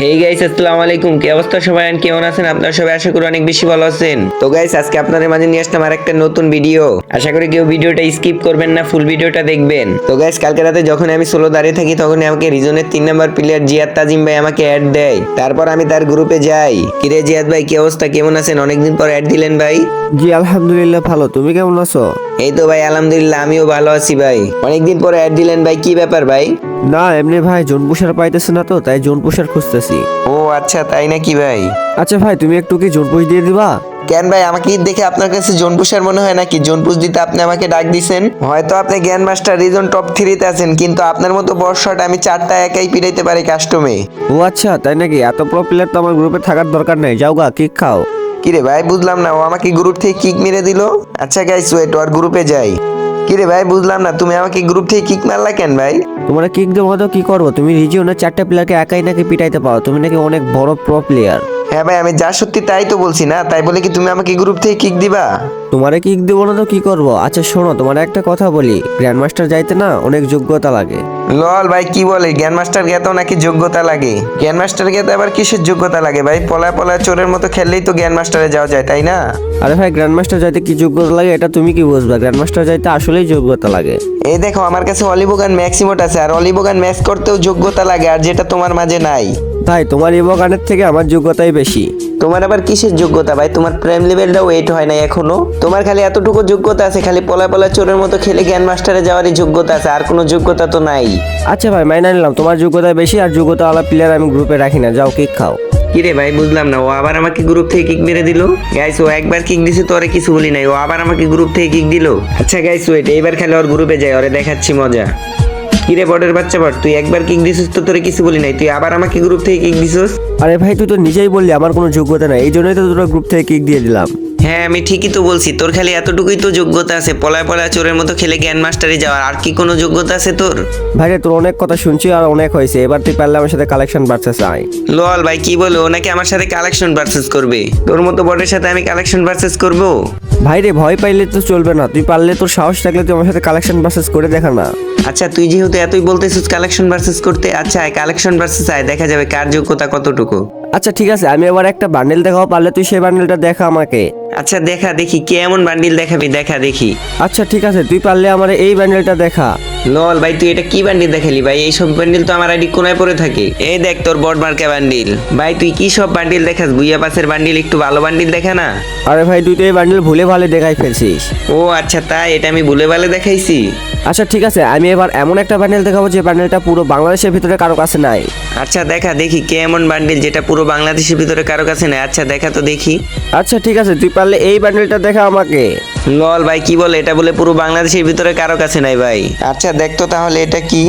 Hey guys আসসালামু আলাইকুম। কি অবস্থা সবাই? And কেমন আছেন? আপনারা সবাই আশা করি অনেক বেশি ভালো আছেন। তো গাইস আজকে আপনাদের মাঝে নিয়ে আসলাম আর একটা নতুন ভিডিও আশা করি কেউ ভিডিওটা স্কিপ করবেন না ফুল ভিডিওটা দেখবেন। তো গাইস কালকে রাতে যখন আমি সোলো দাঁড়িয়ে থাকি তখন আমাকে রিজনের তিন নম্বর প্লেয়ার জিয়াদ তাজিম ভাই আমাকে অ্যাড দেয়। তারপর আমি তার গ্রুপে যাই। কিরে জিয়াদ ভাই, কি অবস্থা? কেমন আছেন? অনেকদিন পর অ্যাড দিলেন ভাই। জি, আলহামদুলিল্লাহ ভালো। তুমি কেমন আছো? এই তো ভাই আলহামদুলিল্লাহ আমিও ভালো আছি ভাই। অনেকদিন পরে অ্যাড দিলেন ভাই কি ব্যাপার ভাই? না এমনি ভাই জোন পুষার পাইতেছে না তো তাই জোন পুষার খুঁজতেছি। ও আচ্ছা তাই নাকি ভাই? আচ্ছা ভাই তুমি একটু কি জোন পুষ দিয়ে দিবা? কেন ভাই আমাকে দেখে আপনার কাছে জোনপুষার মনে হয় নাকি? জোনপুষ দিতে আপনি আমাকে ডাক দিছেন? হয়তো আপনি জ্ঞান মাস্টার রিজন টপ থ্রিতে আছেন কিন্তু আপনার মতো বর্ষাটা আমি চারটা একাই পিড়াইতে পারি কাস্টমে ও আচ্ছা তাই নাকি? এত প্রো প্লেয়ার তো আমার গ্রুপে থাকার দরকার নেই। যাও গা কিক খাও। কিরে ভাই বুঝলাম না ও আমাকে গ্রুপ থেকে কিক মেরে দিল? আচ্ছা গাইস ওয়েট ওর গ্রুপে যাই। কিরে ভাই বুঝলাম না তুমি আমাকে গ্রুপ থেকে কিক মারলা কেন ভাই? তোমরা কিক দেবো তো কি করব? তুমি রিজিওনের চারটা প্লেয়ারকে একাই নাকি পিটাইতে পারো? তুমি নাকি অনেক বড় প্রো প্লেয়ার হ্যাঁ ভাই আমি যা সত্যি তাই তো বলছি না তাই বলে কি তুমি আমাকে গ্রুপ থেকে কিক দিবা? তোমারে কিক দেবো না তো কি করব? আচ্ছা শোনো তোমার একটা কথা বলি। গ্র্যান্ড মাস্টার যাইতে না অনেক যোগ্যতা লাগে। লল ভাই কি বলে? জ্ঞান মাস্টার গেতেও নাকি যোগ্যতা লাগে। জ্ঞান মাস্টার গেতে আবার কিসের যোগ্যতা লাগে ভাই? পলায় পলায় চোরের মতো খেললেই তো জ্ঞান মাস্টারে যাওয়া যায় তাই না? আরে ভাই গ্র্যান্ড মাস্টার যাইতে কি যোগ্যতা লাগে এটা তুমি কি বুঝবা? গ্র্যান্ড মাস্টার যাইতে আসলেই যোগ্যতা লাগে। এই দেখো আমার কাছে অলিবোগান ম্যাক্সিমোট আছে আর অলিবোগান ম্যাক্স করতেও যোগ্যতা লাগে আর যেটা তোমার মাঝে নাই। ভাই তোমার ইভোগানের থেকে আমার যোগ্যতাই বেশি। তোমার আবার কিসের যোগ্যতা ভাই? তোমার প্রেম লেভেলটাও ওয়েট হয় নাই এখনও? তোমার খালি এতটুকু যোগ্যতা আছে খালি পলা পলা চোরের মতো খেলে জ্ঞান মাস্টারে যাওয়ারই যোগ্যতা আছে আর কোনো যোগ্যতা তো নাই। আচ্ছা ভাই মাইনা নিলাম। তোমার যোগ্যতা বেশি আর যোগ্যতা যোগ্যতাওয়ালা প্লেয়ার আমি গ্রুপে রাখি না। যাও কিক খাও। কিরে ভাই বুঝলাম না ও আবার আমাকে গ্রুপ থেকে কিক মেরে দিল? গাইস ও একবার কিক দিছে তো ওরে কিছু বলি নাই। ও আবার আমাকে গ্রুপ থেকে কিক দিল? আচ্ছা গাইস ওয়েট এইবার খেলে ওর গ্রুপে যাই ওরে দেখাচ্ছি মজা। কিরে বটের বাচ্চা বট তুই একবার কিক দিছিস তো তোরে কিছু বলি নাই? তুই আবার আমাকে গ্রুপ থেকে কিক দিছিস? আরে ভাই তুই তো নিজেই বললি আমার কোনো যোগ্যতা নাই। এই জন্যই তো তোর গ্রুপ থেকে কিক দিয়ে দিলাম। হ্যাঁ আমি ঠিকই তো বলছি। তোর খালি এতটুকুই তো যোগ্যতা আছে। পলায় পলায় চোরের মতো খেলে জ্ঞান মাস্টারে যাওয়ার। আর কি কোনো যোগ্যতা আছে তোর? ভাই রে তোর অনেক কথা শুনছি আর অনেক হয়েছে। এবার তুই পারলে আমার সাথে কালেকশন বাড়তে চাই লল ভাই কি বলো? ও নাকি আমার সাথে কালেকশন ভার্সেস করবে? তোর মতো বটের সাথে আমি কালেকশন ভার্সেস করব? ভাই রে ভয় পাইলে তো চলবে না। তুই পারলে তোর সাহস থাকলে তুই আমার সাথে কালেকশন বাসেস করে দেখা না। আচ্ছা তুই যেহেতু এতই বলতেছিস কালেকশন ভার্সেস করতে আচ্ছা কালেকশন ভার্সেস আয়। দেখা যাবে কার যোগ্যতা কতটুকু। আচ্ছা ঠিক আছে। আমি এবার একটা বান্ডেল দেখাও পারলে তুই সেই বান্ডেলটা দেখা আমাকে। আচ্ছা দেখা দেখি কে এমন বান্ডিল দেখাবি দেখা দেখি। আচ্ছা ঠিক আছে তুই পারলে আমার এই বান্ডেলটা দেখা। লল ভাই তুই এটা কি বান্ডিল দেখালি ভাই? এই সব বান্ডিল তো আমার আইডি কোনায় পড়ে থাকে। এই দেখ তোর বট মার্কা বান্ডিল ভাই তুই কি সব বান্ডিল দেখাস? বুইয়া পাশের বান্ডিল একটু ভালো বান্ডিল দেখা না? আরে ভাই তুই তো এই বান্ডেল ভুলে ভালে দেখাই ফেলছিস। ও আচ্ছা তাই এটা আমি ভুলে ভালে দেখাইছি। আচ্ছা ঠিক আছে আমি এবার এমন একটা বান্ডেল দেখাবো যে বান্ডেলটা পুরো বাংলাদেশের ভিতরে কারও কাছে নাই। আচ্ছা দেখা দেখি কে এমন বান্ডিল যেটা পুরো বাংলাদেশের ভিতরে কারও কাছে নাই। আচ্ছা দেখা তো দেখি। আচ্ছা ঠিক আছে তুই পারলে এই বান্ডেলটা দেখা আমাকে। লল ভাই কি বলে? এটা বলে পুরো বাংলাদেশের ভিতরে কারও কাছে নাই ভাই। আচ্ছা দেখ তো তাহলে এটা কি?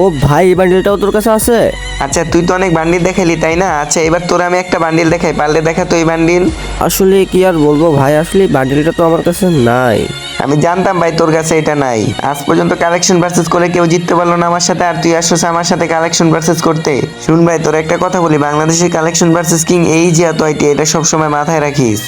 ও ভাই এই বান্ডেলটাও তোর কাছে আছে? আচ্ছা তুই তো অনেক বান্ডিল দেখালি তাই না? আচ্ছা এবার তোর আমি একটা বান্ডিল দেখাই পারলে দেখা তো এই বান্ডিল আসলে কি আর বলব ভাই আসলে বান্ডেলটা তো আমার কাছে নাই। আমি জানতাম ভাই তোর কাছে এটা নাই। আজ পর্যন্ত কালেকশন ভার্সেস করে কেউ জিততে পারল না আমার সাথে, আর তুই আসছিস আমার সাথে কালেকশন ভার্সেস করতে। শুন ভাই, তোর একটা কথা বলি, বাংলাদেশের কালেকশন ভার্সেস কিং এই যে এত এটা সবসময় মাথায় রাখিস।